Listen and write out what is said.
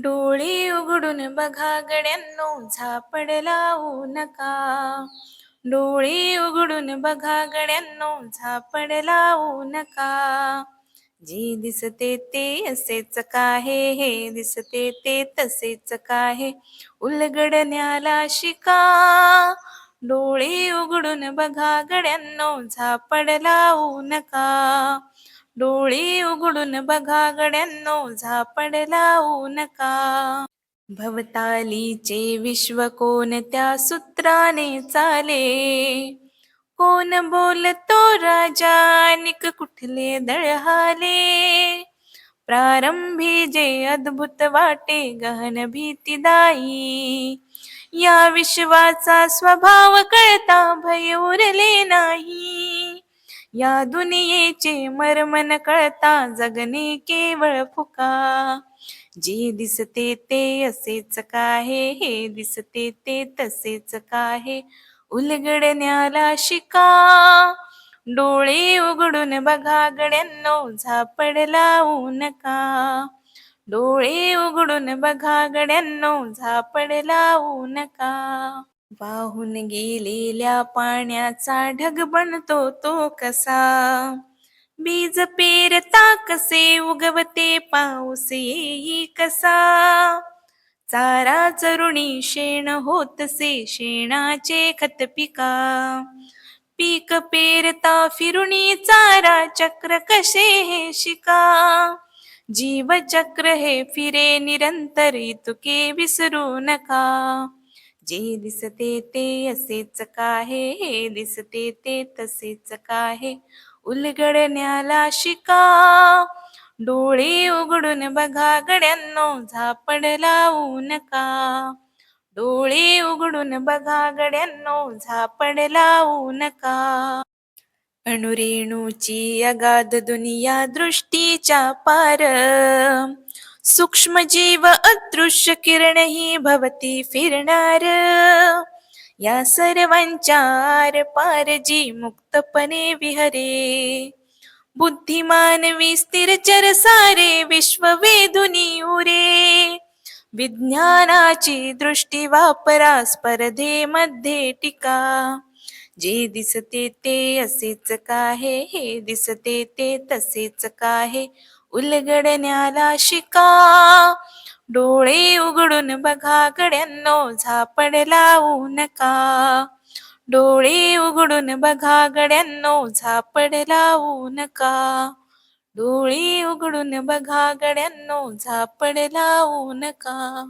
डोळे उघडून बघा गड्यांनो झापड लावू नका. डोळे उघडून बघा गड्यांनो झापड लावू नका. जे दिसते ते असेच काहे हे दिसते ते तसेच काहे. उलगडण्याला शिका. डोळे उघडून बघा गड्यांनो झापड लावू नका. डोळे उघडून बघा गड्यांनो झापड लावू नका भवतालीचे विश्व कोणत्या सूत्राने चाले? कोण बोलतो राजानिक कुठले दळहाले प्रारंभी जे अद्भुत वाटे गहन भीतीदायी या विश्वाचा स्वभाव कळता भय उरले या दुनियेचे मर्मन कळता जगणे केवळ फुका. जे दिसते ते असेच काहे हे दिसते ते तसेच काहे. उलगडण्याला शिका. डोळे उघडून बघा गड्यांनो झापड लावू नका. डोळे उघडून बघा गड्यांनो झापड लावू नका. वाहून गेलेल्या पाण्याचा ढग बनतो तो कसा? बीज पेरता कसे उगवते पाऊस येई कसा? चारा चरुणी शेण होतसे शेणाचे खत पिका? पीक पेरता फिरुणी चारा चक्र कसे हे शिका? जीव चक्र हे फिरे निरंतर तुके विसरू नका. जे दिसते ते असेच काहे हे दिसते ते तसेच काहे. उलगडण्याला शिका डोळे उघडून बघा गड्यांनो झापड लावू नका. डोळे उघडून बघा गड्यांनो झापड लावू नका. अणुरेणूची अगाध दुनिया दृष्टीच्या पार. सूक्ष्म जीव अदृश्य किरण ही भवती फिरणार. या सर्वांच्या पार जी मुक्तपणे विहरे. बुद्धिमान विस्तीर चर सारे विश्व वेधुनी उरे. विज्ञानाची दृष्टी वापरा स्पर्धेमध्ये टीका. जे दिसते ते असेच काहे हे दिसते ते तसेच काहे उलगडण्याला शिका. डोळे उघडून बघा गड्यांनो झापड लावू नका. डोळे उघडून बघा गड्यांनो झापड लावू नका. डोळे उघडून बघा गड्यांनो झापड लावू नका.